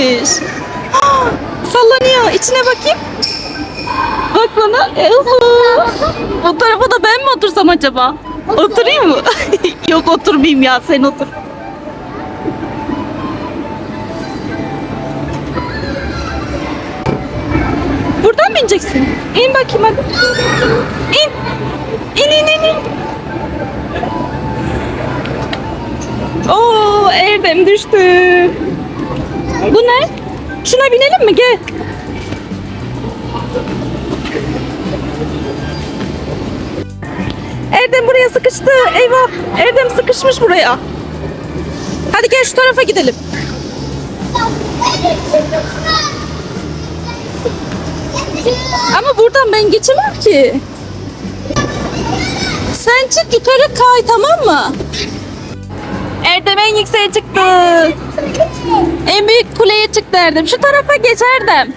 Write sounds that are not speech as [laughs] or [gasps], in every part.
güzelmiş. Sallanıyor. İçine bakayım. Bak bana. Ehu. Bu tarafa da ben mi otursam acaba? Oturayım mı? [laughs] Yok oturmayayım ya sen otur. Buradan mı ineceksin? İn bakayım hadi. İn. İn in in in. Oo Erdem düştü. Bu ne? Şuna binelim mi? Gel. Erdem buraya sıkıştı. Eyvah. Erdem sıkışmış buraya. Hadi gel şu tarafa gidelim. Ama buradan ben geçemem ki. Sen çık yukarı kay tamam mı? Erdem en yükseğe çıktı. En büyük kuleye çıktı Erdem. Şu tarafa geç Erdem.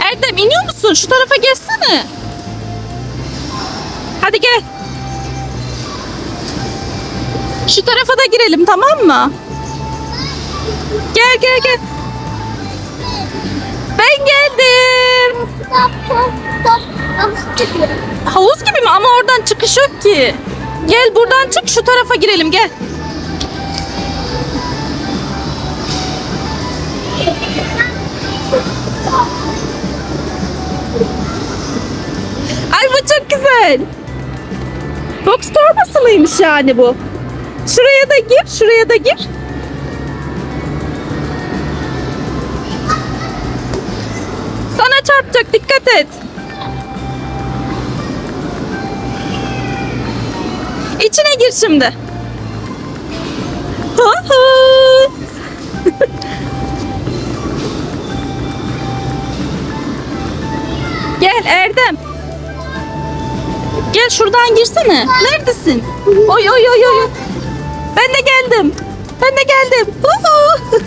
Erdem iniyor musun? Şu tarafa geçsene. Hadi gel. Şu tarafa da girelim tamam mı? Gel gel gel. Ben geldim. Havuz gibi mi? Ama oradan çıkış yok ki. Gel buradan çık şu tarafa girelim gel. Ay bu çok güzel. Box torbası mıymış yani bu? Şuraya da gir, şuraya da gir. Çarpacak dikkat et. İçine gir şimdi. Ha ha. [laughs] Gel Erdem. Gel şuradan girsene. Neredesin? Oy oy oy oy. Ben de geldim. Ben de geldim. Hu hu.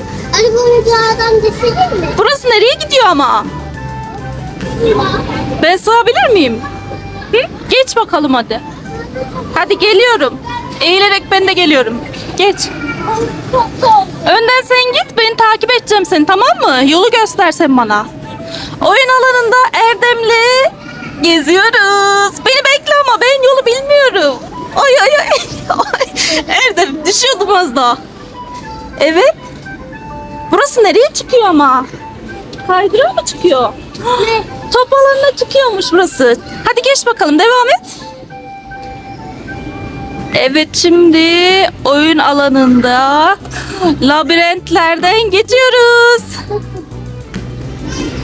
Böyle bir adam deseydin mi? Burası nereye gidiyor ama? Ben sığabilir miyim? Hı? Geç bakalım hadi. Hadi geliyorum. Eğilerek ben de geliyorum. Geç. Önden sen git ben takip edeceğim seni tamam mı? Yolu göstersen bana. Oyun alanında Erdem'le geziyoruz. Beni bekle ama ben yolu bilmiyorum. Ay ay ay. [laughs] Erdem düşüyordum az daha. Evet. Burası nereye çıkıyor ama? Kaydırağa mı çıkıyor? Ne? Top alanına çıkıyormuş burası. Hadi geç bakalım devam et. Evet şimdi oyun alanında labirentlerden geçiyoruz.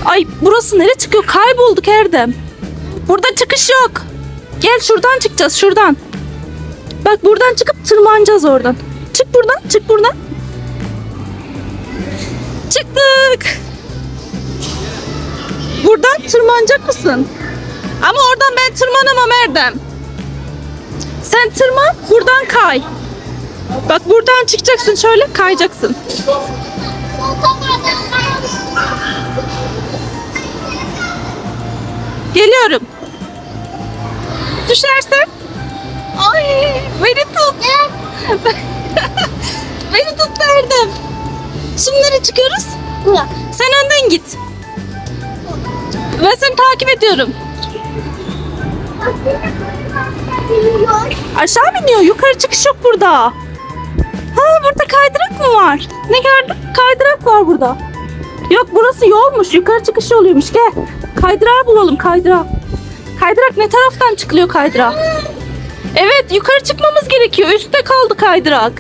Ay burası nereye çıkıyor? Kaybolduk Erdem. Burada çıkış yok. Gel şuradan çıkacağız şuradan. Bak buradan çıkıp tırmanacağız oradan. Çık buradan çık buradan. Çıktık. Buradan tırmanacak mısın? Ama oradan ben tırmanamam Erdem. Sen tırman, buradan kay. Bak buradan çıkacaksın şöyle kayacaksın. Geliyorum. Düşersen. Ay beni tut. [laughs] beni tut Erdem. Şimdi nereye çıkıyoruz? Sen önden git. Ben seni takip ediyorum. Aşağı mı iniyor? Yukarı çıkış yok burada. Ha burada kaydırak mı var? Ne gördün? Kaydırak var burada. Yok burası yolmuş. Yukarı çıkış yoluymuş. Gel. Kaydırağı bulalım kaydırağı. Kaydırak ne taraftan çıkılıyor kaydırak? Evet yukarı çıkmamız gerekiyor. Üstte kaldı kaydırak.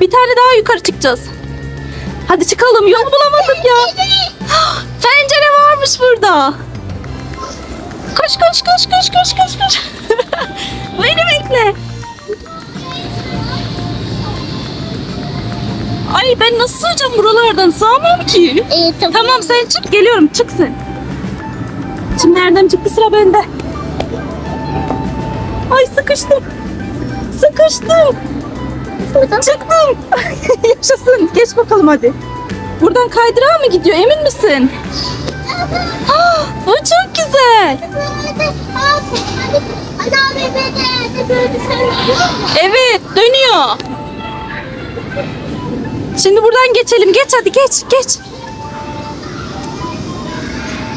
Bir tane daha yukarı çıkacağız. Hadi çıkalım. Yol bulamadık ya. [gasps] Pencere varmış burada. Koş koş koş koş koş koş koş. [laughs] Beni bekle. Ay ben nasıl sığacağım buralardan? Sığamam ki. İyi tamam. Tamam sen çık geliyorum çık sen. Şimdi Erdem çıktı sıra bende. Ay sıkıştım. Sıkıştım. Çıktım. [laughs] Yaşasın. Geç bakalım hadi. Buradan kaydırağa mı gidiyor emin misin? Ah, bu çok güzel. Evet dönüyor. Şimdi buradan geçelim. Geç hadi geç geç.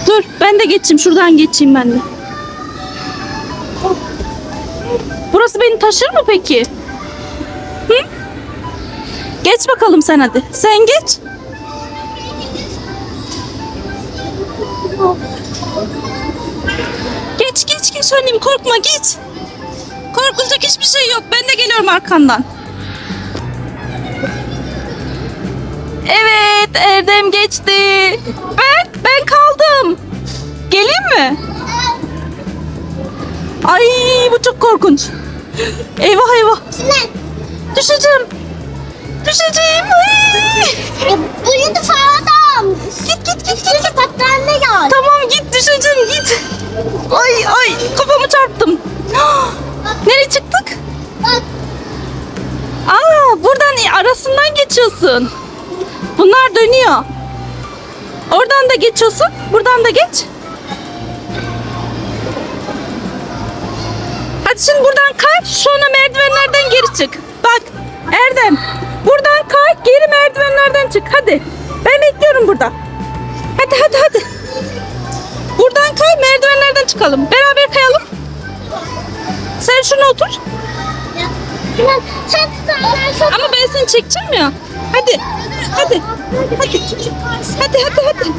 Dur ben de geçeyim. Şuradan geçeyim ben de. Burası beni taşır mı peki? Geç bakalım sen hadi. Sen geç. Geç geç geç annem korkma geç. Korkulacak hiçbir şey yok. Ben de geliyorum arkandan. Evet Erdem geçti. Ben ben kaldım. Geleyim mi? Ay bu çok korkunç. Eyvah eyvah. Düşeceğim. Düşeceğim. Ay. E, bunu da. Git git git git. Şimdi patlarına gel. Tamam git düşeceğim git. Ay ay kafamı çarptım. [gasps] Nereye çıktık? Bak. Aa buradan arasından geçiyorsun. Bunlar dönüyor. Oradan da geçiyorsun. Buradan da geç. Hadi şimdi buradan kay. Sonra merdivenlerden geri çık. Bak Erdem. Buradan kay. Geri merdivenlerden çık. Hadi. Ben bekliyorum burada. Hadi hadi hadi. Buradan kay merdivenlerden çıkalım. Beraber kayalım. Sen şuna otur. Sen. Ama ben seni çekeceğim ya. Hadi. Hadi. Hadi. Hadi hadi hadi.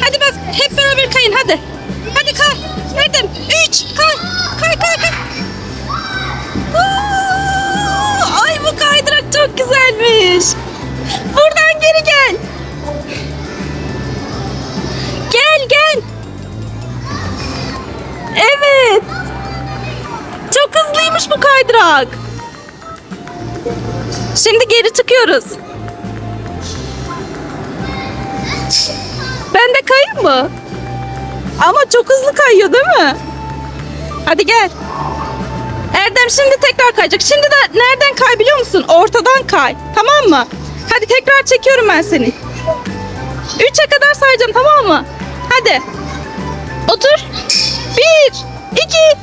Hadi bak hep beraber kayın hadi. Hadi kay. Erdem. Üç. Kay. Kay kay kay. Çok güzelmiş. Buradan geri gel. Gel gel. Evet. Çok hızlıymış bu kaydırak. Şimdi geri çıkıyoruz. Ben de kayayım mı? Ama çok hızlı kayıyor değil mi? Hadi gel. Erdem şimdi tekrar kayacak. Şimdi de nereden kay biliyor musun? Ortadan kay. Tamam mı? Hadi tekrar çekiyorum ben seni. Üçe kadar sayacağım tamam mı? Hadi. Otur. Bir, iki,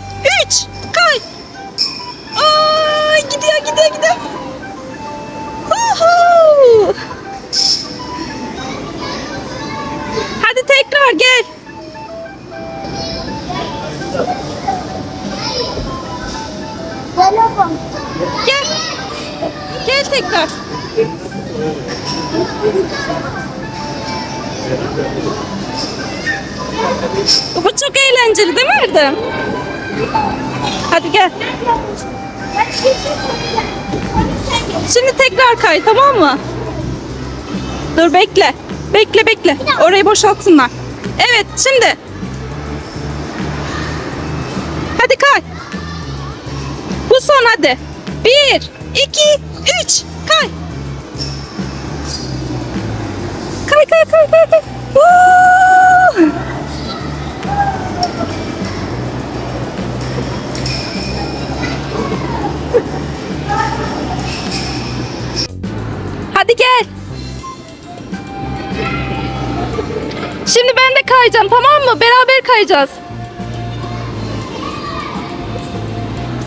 üç. Kay. Ay gidiyor gidiyor gidiyor. Hadi tekrar gel. Bu çok eğlenceli değil mi Erdem? Hadi gel. Şimdi tekrar kay tamam mı? Dur bekle. Bekle bekle. Orayı boşaltsınlar. Evet şimdi. Hadi kay. Bu son hadi. Bir, iki, üç. Kay. Kay kay kay kay. kay. Woo! Hadi gel. Şimdi ben de kayacağım tamam mı? Beraber kayacağız.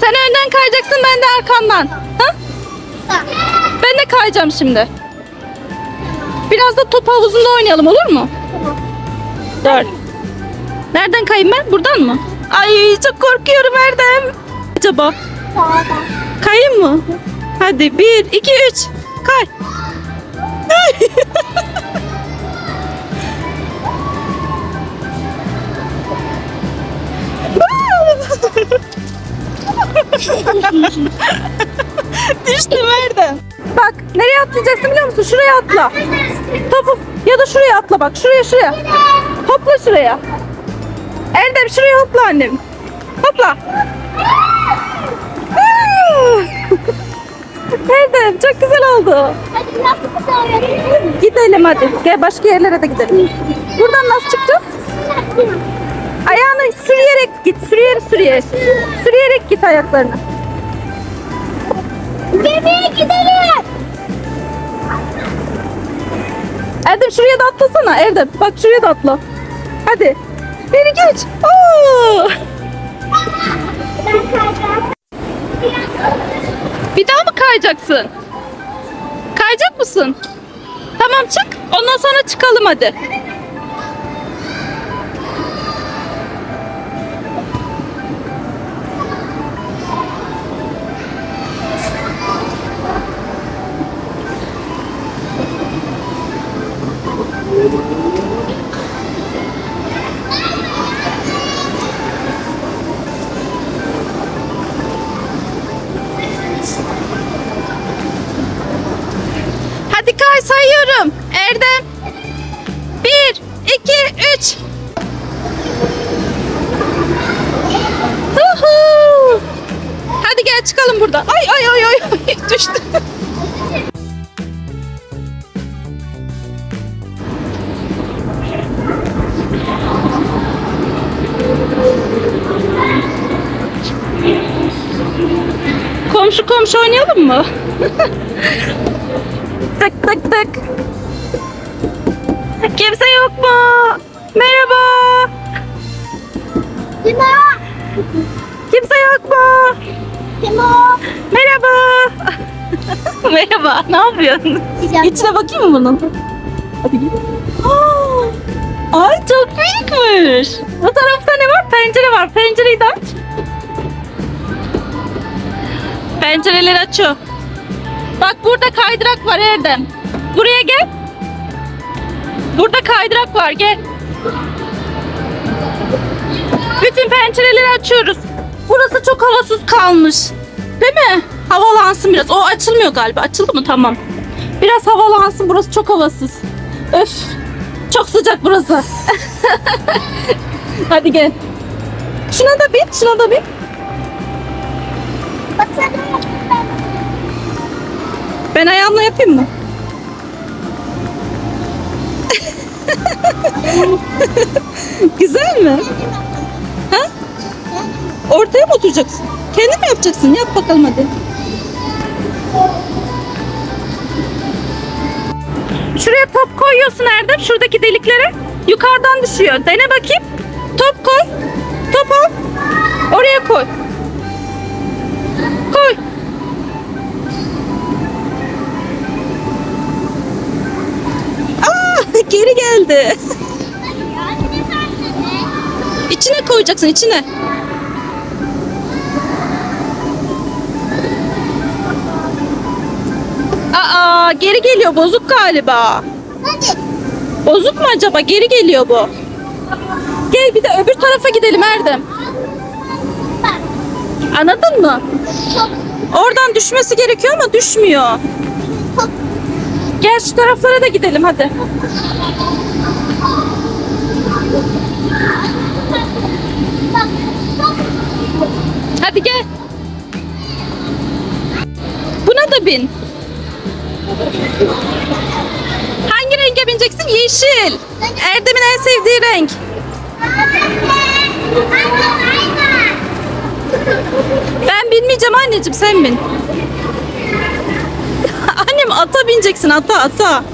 Sen önden kayacaksın ben de arkandan. Ha? Ben de kayacağım şimdi. Biraz da top havuzunda oynayalım olur mu? Dur. Nereden kayayım ben? Buradan mı? Ay çok korkuyorum Erdem. Acaba kayayım mı? Hadi bir, iki, üç. Kay. [laughs] Düştüm Erdem. Bak nereye atlayacaksın biliyor musun? Şuraya atla. Topu ya da şuraya atla bak. Şuraya şuraya. Hopla şuraya. Erdem şuraya hopla annem. Hopla. [laughs] Erdem çok güzel oldu. Hadi nasıl tutarlar? Gidelim hadi. Gel başka yerlere de gidelim. Buradan nasıl çıkacağız? Ayağını sürüyerek git. Sürüyerek sürüyerek. Sürüyerek git ayaklarını. Gemiye gidelim. da atlasana Erdem. Bak şuraya da atla. Hadi. Bir iki üç. Oo. Bir daha mı kayacaksın? Kayacak mısın? Tamam çık. Ondan sonra çıkalım hadi. Hadi Komşu komşu oynayalım mı? tık tık tık. Kimse yok mu? Merhaba. Kim o? Kimse yok mu? Kim o? Merhaba. [laughs] Merhaba. Ne yapıyorsun? İçine bakayım mı bunun? Hadi gel. Aa, Ay çok büyükmüş. Bu tarafta ne var? Pencere var. Pencereyi de aç. Pencereleri açıyor. Bak burada kaydırak var Erdem. Buraya gel. Burada kaydırak var gel. Bütün pencereleri açıyoruz. Burası çok havasız kalmış. Değil mi? Havalansın biraz. O açılmıyor galiba. Açıldı mı? Tamam. Biraz havalansın. Burası çok havasız. Öf. Çok sıcak burası. [laughs] Hadi gel. Şuna da bin. Şuna da bin. Ben ayağımla yapayım mı? [laughs] Güzel mi? Ha? Ortaya mı oturacaksın? Kendin mi yapacaksın? Yap bakalım hadi. Şuraya top koyuyorsun Erdem. Şuradaki deliklere. Yukarıdan düşüyor. Dene bakayım. Top koy. Top al. Oraya koy. Koy. Aa, geri geldi. [laughs] İçine koyacaksın içine. Aa geri geliyor bozuk galiba. Hadi. Bozuk mu acaba? Geri geliyor bu. Gel bir de öbür tarafa gidelim Erdem. Anladın mı? Oradan düşmesi gerekiyor ama düşmüyor. Gel şu taraflara da gidelim hadi. Hadi gel. Buna da bin. Hangi renge bineceksin? Yeşil. Erdem'in en sevdiği renk. Ben binmeyeceğim anneciğim sen bin. [laughs] Annem ata bineceksin ata ata.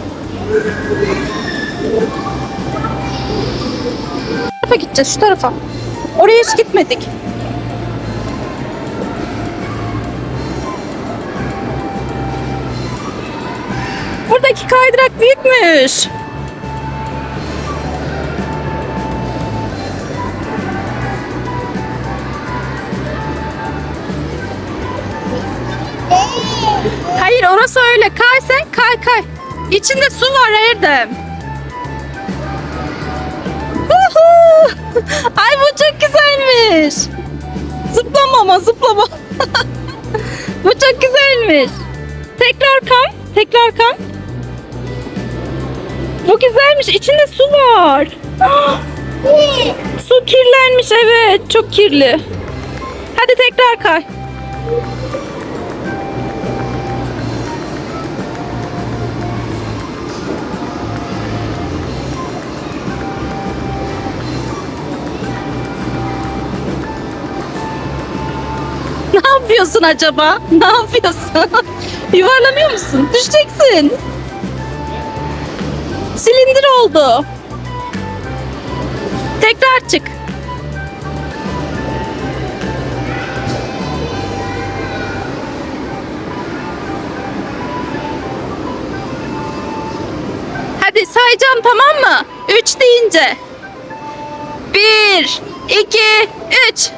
Şu tarafa gideceğiz şu tarafa. Oraya hiç gitmedik. Buradaki kaydırak büyükmüş. Orası öyle. Kay sen kay kay. İçinde su var Erdem. [laughs] Ay bu çok güzelmiş. Zıplama ama zıplama. [laughs] bu çok güzelmiş. Tekrar kay. Tekrar kay. Bu güzelmiş. İçinde su var. [gasps] su kirlenmiş evet. Çok kirli. Hadi tekrar kay. yapıyorsun acaba? Ne yapıyorsun? [laughs] Yuvarlanıyor musun? Düşeceksin. Silindir oldu. Tekrar çık. Hadi sayacağım tamam mı? Üç deyince. Bir, iki, üç.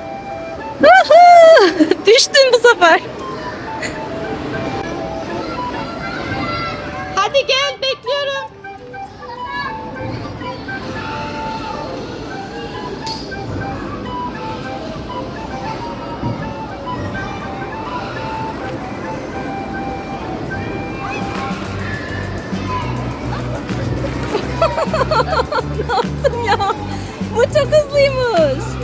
Düştün bu sefer. Hadi gel bekliyorum. [laughs] ne yaptın ya? Bu çok hızlıymış.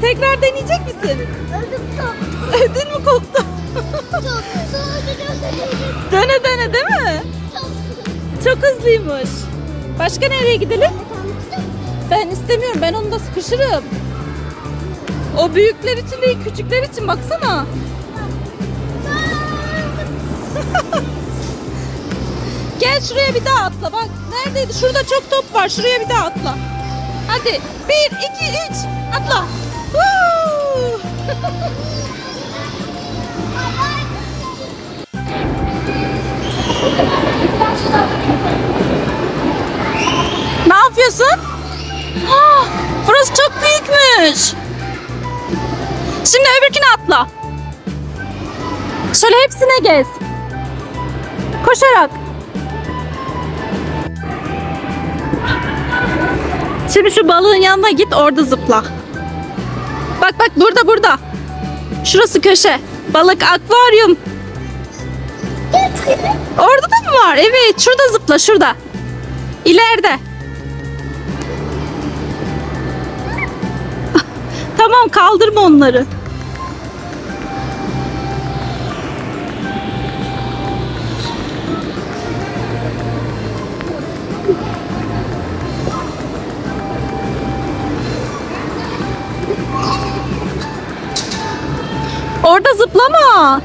Tekrar deneyecek misin? Öldüm çok. Ödün mü koptu? Çok. Öldüm. dene dene değil mi? Çok. Çok hızlıymış. Başka nereye gidelim? Ben istemiyorum. Ben onunla sıkışırım. O büyükler için değil, küçükler için baksana. [laughs] Gel şuraya bir daha atla bak. Neredeydi? Şurada çok top var. Şuraya bir daha atla. Hadi. Bir, iki, üç. Atla. Ne yapıyorsun? Ah, burası çok büyükmüş. Şimdi öbürküne atla. Şöyle hepsine gez. Koşarak. Şimdi şu balığın yanına git orada zıpla. Bak bak burada burada. Şurası köşe. Balık akvaryum. Orada da mı var? Evet şurada zıpla şurada. İleride. [laughs] tamam kaldırma onları. Orada zıplama.